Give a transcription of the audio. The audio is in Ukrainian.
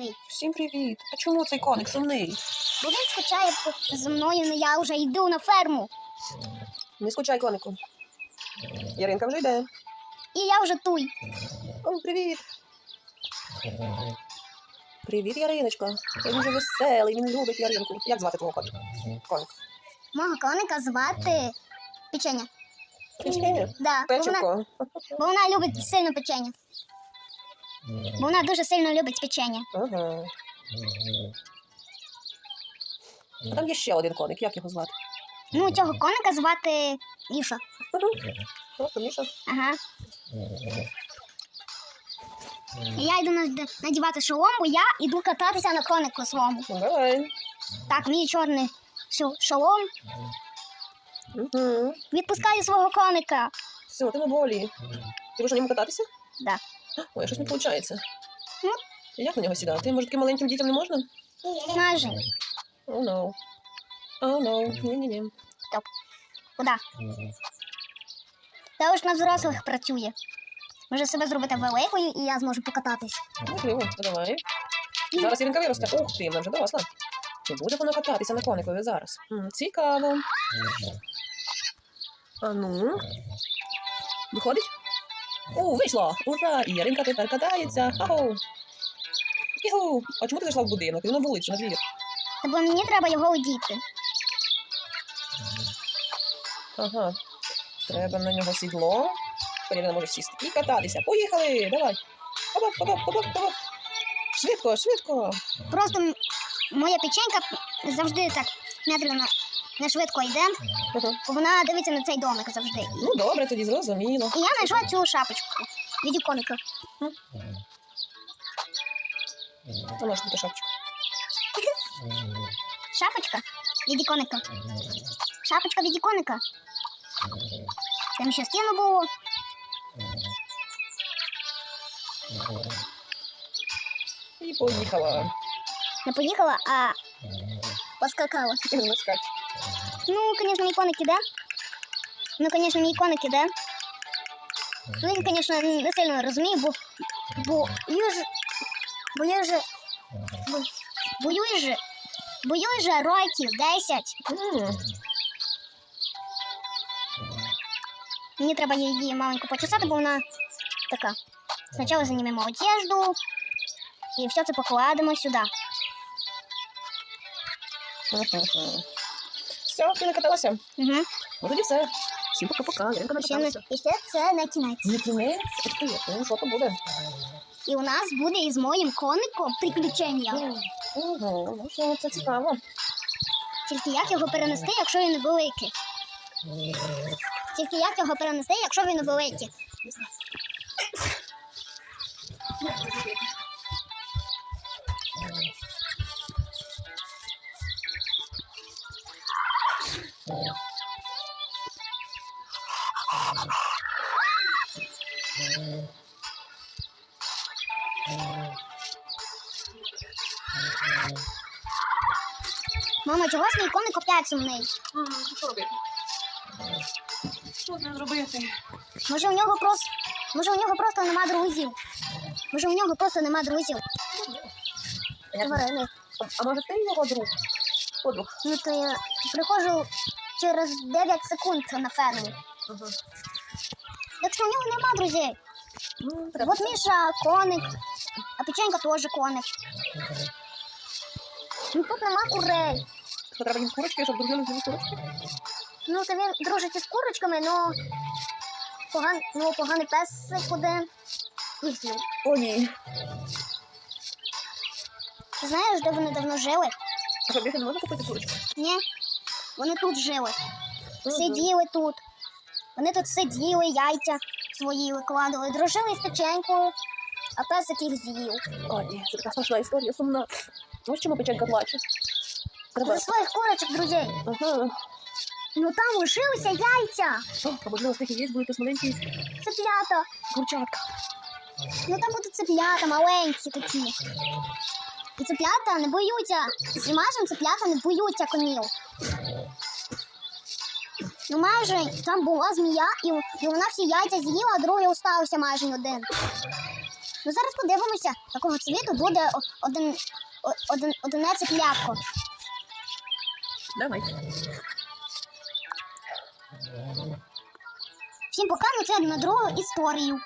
сумний. Всім привіт. А чому цей коник сумний? Бо він скучає за мною, але я вже йду на ферму. Не скучай, конику. Яринка вже йде. І я вже туй. О, привіт. Привіт, Яриночко. Він дуже веселий, він любить Яринку. Як звати твого котика? Коник. Мого коника звати печення. Печення. Да, бо вона, бо вона любить сильно печення. Бо вона дуже сильно любить печення. Ага. А там є ще один коник. Як його звати? Ну, цього коника звати Міша. Просто Міша. Ага. Я йду над- надівати шолом, бо я йду кататися на конику своєму. Ну, давай. Так, мій чорний шо- шолом. Угу. Відпускаю свого коника. Все, ти на волі. Ти будеш на ньому кататися? Да. Ой, щось не виходить. Ну. Як на нього сідати? Може, таким маленьким дітям не можна? Майже. Oh no. Oh no. Ні-ні-ні. Куди? Та ось на взрослих працює. Може себе зробити великою, і я зможу покататись. Можливо, давай. Зараз Іринка виросте. Ух ти, вона вже доросла. Чи буде вона кататися на коникові зараз? М, цікаво. А ну. Виходить? О, вийшло! Ура! І Яринка тепер катається. Ау! Іху! А чому ти зайшла в будинок? Ти на вулицю, на двір. Та бо мені треба його одіти. Ага. Треба на нього сідло. Не може сісти. І кататися. Поїхали! Давай! Хоп, хоп, хоп, хоп, хоп. Швидко, швидко! Просто м- моя печенька завжди так медленно, не швидко йде, вона дивиться на цей домик завжди. Ну добре, тоді зрозуміло. І я знайшла цю шапочку від іконика. А може бути шапочка. Шапочка від іконика. Шапочка від іконика. Там ще стіну було. І поїхала. Не поїхала, а поскакала. Не скач. Ну, звісно, мій коник іде. Ну, звісно, мій коник іде. Ну, він, звісно, не сильно розуміє, бо, бо я ж, бо я ж, бо, боюсь же, боюсь же років 10. М, Мені треба її маленько почесати, бо вона така. Спочатку знімемо одежду і все це покладемо сюди. Все, ти накаталася. Угу. Ну тоді все. Всім пока-пока. Яринка накаталася. і ще це не кінець. Не кінець. Ух ти, ну що то буде? І у нас буде із моїм коником приключення. Угу, ну що, це цікаво. Тільки як його перенести, якщо він великий? Тільки як його перенести, якщо він великий? Мама, чого ж мій коник опять сумний? Що робити? Що з ним зробити? Може у нього просто може у нього просто нема друзів. Може у нього просто нема друзів. Тварини. А може ти його друг? Подруг. Ну то я приходжу через 9 секунд на ферму. Ага. Якщо у нього нема друзей. Ну, треба. От Міша коник, а печенька теж коник. Ну тут нема курей. Що треба їм курочки, щоб дружили з ними курочки? Ну то він дружить із курочками, ну поган... ну, поганий песик один. Їх з'їв. О, ні. Ти знаєш, де вони давно жили? А що, більше не можна купити курочку? Ні. Вони тут жили. Сиділи тут. Вони тут сиділи, яйця свої викладали, дружили з печенькою, а песик їх з'їв. О, ні, це така смішна історія, сумна. Ось чому печенька плаче. Треба. За своїх курочок, друзей. Ага. Ну там лишилися яйця, О, а можливо, з тих яєць будуть маленькі цеплята. курчатка. Ну там будуть цеплята, маленькі такі. І цеплята не боються. З майже цеплята не боються конів. Ну майже там була змія, і, і вона всі яйця з'їла, а другий остався майже один. Ну зараз подивимося, якого цвіту буде один, один, 11 ляпко. Давай. Всім пока, ми на другу історію.